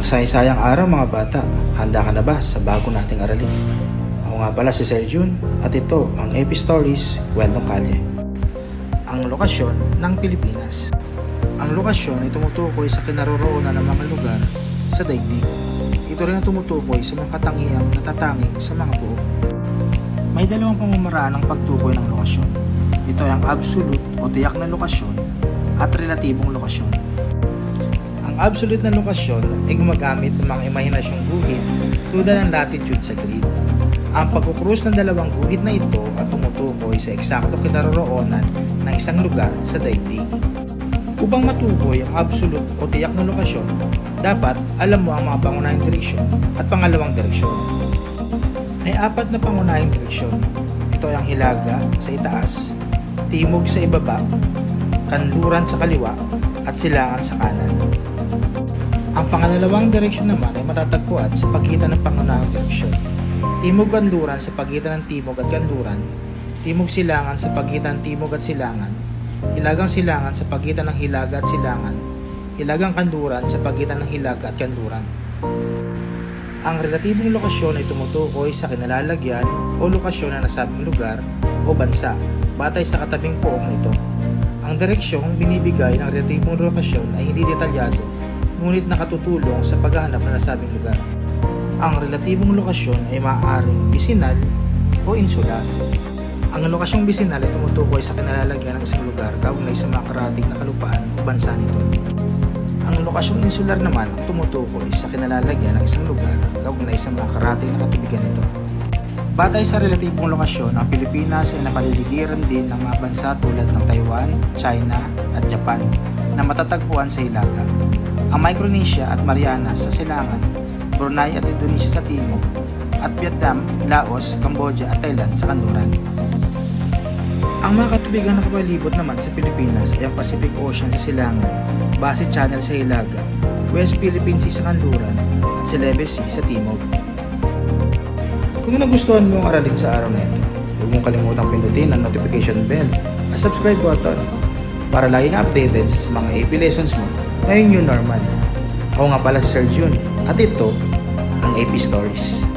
Masaysayang araw mga bata, handa ka na ba sa bago nating aralin? Ako nga pala si Sir Jun at ito ang Epi Stories Kwentong Kalye. Ang lokasyon ng Pilipinas. Ang lokasyon ay tumutukoy sa kinaroroonan ng mga lugar sa daigdig. Ito rin ang tumutukoy sa mga katangiang natatanging sa mga buo. May dalawang pamamaraan ng pagtukoy ng lokasyon. Ito ay ang absolute o tiyak na lokasyon at relatibong lokasyon. Absolute na lokasyon ay gumagamit ng mga imahinasyong guhit tulad ng latitude sa grid. Ang pagkukrus ng dalawang guhit na ito at tumutukoy sa eksakto kinaroroonan ng isang lugar sa daigdig. Upang matukoy ang absolute o tiyak na lokasyon, dapat alam mo ang mga pangunahing direksyon at pangalawang direksyon. May apat na pangunahing direksyon. Ito ay ang hilaga sa itaas, timog sa ibaba, kanluran sa kaliwa, at silangan sa kanan. Ang pangalawang direksyon naman ay matatagpuan sa pagitan ng pangunahing direksyon. Timog kanluran sa pagitan ng timog at kanluran, timog silangan sa pagitan ng timog at silangan, hilagang silangan sa pagitan ng hilaga at silangan, hilagang kanluran sa pagitan ng hilaga at kanluran. Ang relatibong lokasyon ay tumutukoy sa kinalalagyan o lokasyon na nasabing lugar o bansa batay sa katabing poong nito. Ang direksyong binibigay ng relatibong lokasyon ay hindi detalyado ngunit nakatutulong sa paghahanap ng nasabing lugar. Ang relatibong lokasyon ay maaaring bisinal o insular. Ang lokasyong bisinal ay tumutukoy sa kinalalagyan ng isang lugar kaugnay sa mga karating na kalupaan o bansa nito. Ang lokasyong insular naman tumutukoy sa kinalalagyan ng isang lugar kaugnay sa mga karating na katubigan nito. Batay sa relatibong lokasyon, ang Pilipinas ay napaliligiran din ng mga bansa tulad ng Taiwan, China at Japan na matatagpuan sa Hilaga. Ang Micronesia at Marianas sa Silangan, Brunei at Indonesia sa Timog, at Vietnam, Laos, Cambodia at Thailand sa kanluran. Ang mga katubigan na kapalibot naman sa Pilipinas ay ang Pacific Ocean sa Silangan, Base Channel sa Hilaga, West Philippine Sea sa Kanluran, at Celebes Sea sa Timog. Kung nagustuhan mo ang aralin sa araw na ito, huwag mong kalimutang pindutin ang notification bell at subscribe button para laging updated sa mga AP lessons mo ngayong new normal. Ako nga pala si Sir Jun at ito ang AP Stories.